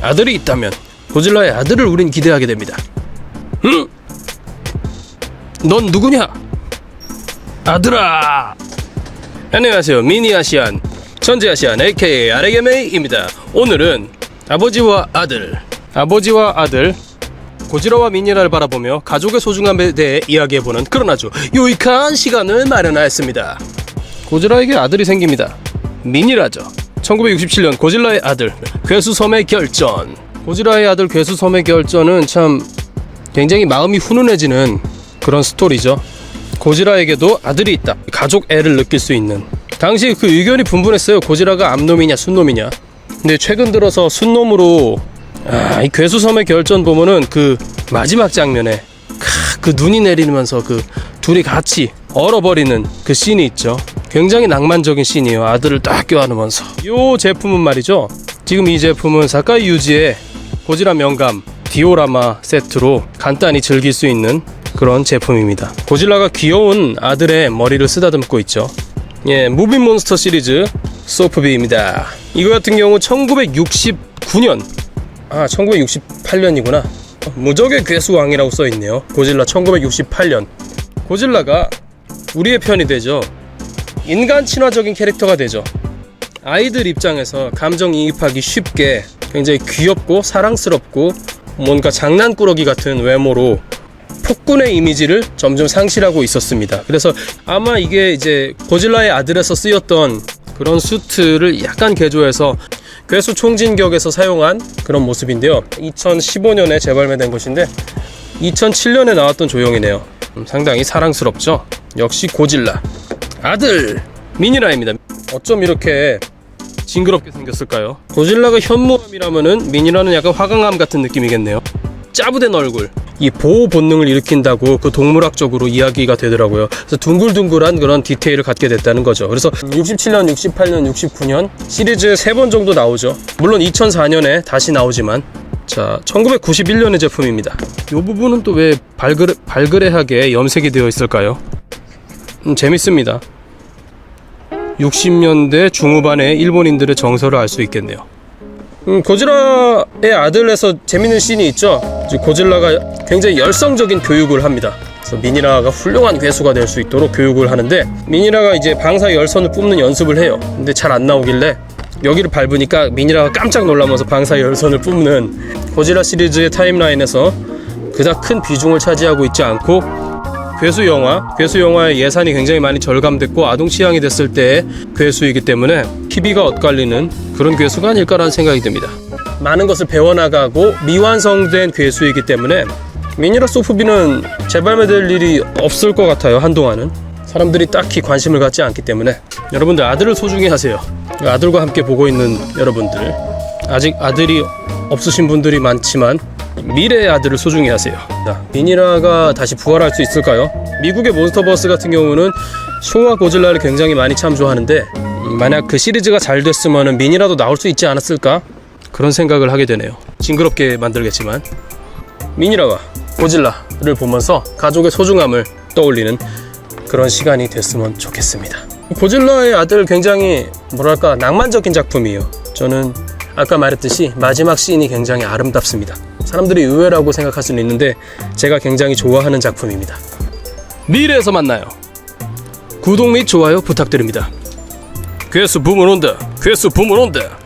아들이 있다면 고질라의 아들을 우린 기대하게 됩니다. 응? 넌 누구냐? 아들아! 안녕하세요. 미니 아시안 천재 아시안 AKA 아레게메이입니다. 오늘은 아버지와 아들, 아버지와 아들 고지라와 미니라를 바라보며 가족의 소중함에 대해 이야기해보는 그런 아주 유익한 시간을 마련하였습니다. 고지라에게 아들이 생깁니다. 미니라죠. 1967년 고질라의 아들 괴수섬의 결전. 고지라의 아들 괴수섬의 결전은 참 굉장히 마음이 훈훈해지는 그런 스토리죠. 고지라에게도 아들이 있다. 가족 애를 느낄 수 있는. 당시 그 의견이 분분했어요. 고지라가 암놈이냐 순놈이냐. 근데 최근 들어서 순놈으로 아, 이 괴수섬의 결전 보면은 그 마지막 장면에 캬, 그 눈이 내리면서 그 둘이 같이 얼어버리는 그 씬이 있죠. 굉장히 낭만적인 씬이에요. 아들을 딱 껴안으면서. 이 제품은 말이죠. 지금 이 제품은 사카이 유지의 고지라 명감 디오라마 세트로 간단히 즐길 수 있는 그런 제품입니다. 고질라가 귀여운 아들의 머리를 쓰다듬고 있죠. 예, 무비몬스터 시리즈 소프비입니다. 이거 같은 경우 1969년 아 1968년이구나 무적의 괴수왕이라고 써있네요 고질라 1968년 고질라가 우리의 편이 되죠 인간 친화적인 캐릭터가 되죠 아이들 입장에서 감정이입하기 쉽게 굉장히 귀엽고 사랑스럽고 뭔가 장난꾸러기 같은 외모로 폭군의 이미지를 점점 상실하고 있었습니다. 그래서 아마 이게 이제 고질라의 아들에서 쓰였던 그런 수트를 약간 개조해서 괴수 총진격에서 사용한 그런 모습인데요. 2015년에 재발매된 것인데 2007년에 나왔던 조형이네요. 음, 상당히 사랑스럽죠. 역시 고질라 아들 미니라입니다. 어쩜 이렇게 징그럽게 생겼을까요? 고질라가 현무암이라면은 미니라는 약간 화강암 같은 느낌이겠네요. 짜부된 얼굴. 이 보호 본능을 일으킨다고 그 동물학적으로 이야기가 되더라고요. 그래서 둥글둥글한 그런 디테일을 갖게 됐다는 거죠. 그래서 67년, 68년, 69년 시리즈에 세번 정도 나오죠. 물론 2004년에 다시 나오지만 자, 1991년의 제품입니다. 이 부분은 또 왜 발그레, 발그레하게 염색이 되어 있을까요? 음, 재밌습니다. 60년대 중후반의 일본인들의 정서를 알 수 있겠네요. 음, 고질라의 아들에서 재밌는 씬이 있죠. 고질라가 굉장히 열성적인 교육을 합니다. 그래서 미니라가 훌륭한 괴수가 될 수 있도록 교육을 하는데 미니라가 이제 방사 열선을 뿜는 연습을 해요. 근데 잘 안 나오길래 여기를 밟으니까 미니라가 깜짝 놀라면서 방사 열선을 뿜는 고질라 시리즈의 타임라인에서 그닥 큰 비중을 차지하고 있지 않고 괴수 영화, 괴수 영화의 예산이 굉장히 많이 절감됐고 아동 취향이 됐을 때의 괴수이기 때문에 TV가 엇갈리는 그런 괴수가 아닐까라는 생각이 듭니다. 많은 것을 배워나가고 미완성된 괴수이기 때문에 미니라 소프비는 재발매될 일이 없을 것 같아요 한동안은. 사람들이 딱히 관심을 갖지 않기 때문에. 여러분들 아들을 소중히 하세요. 아들과 함께 보고 있는 여러분들. 아직 아들이 없으신 분들이 많지만 미래의 아들을 소중히 하세요. 자, 미니라가 다시 부활할 수 있을까요? 미국의 몬스터버스 같은 경우는 쇼와 고질라를 굉장히 많이 참조하는데 음, 만약 그 시리즈가 잘 됐으면 미니라도 나올 수 있지 않았을까? 그런 생각을 하게 되네요. 징그럽게 만들겠지만 미니라와 고질라를 보면서 가족의 소중함을 떠올리는 그런 시간이 됐으면 좋겠습니다. 고질라의 아들 굉장히 뭐랄까 낭만적인 작품이에요. 저는 아까 말했듯이 마지막 씬이 굉장히 아름답습니다. 사람들이 의외라고 생각할 수는 있는데 제가 굉장히 좋아하는 작품입니다. 미래에서 만나요. 구독 및 좋아요 부탁드립니다. 괴수 부문 온다. 괴수 부문 온다.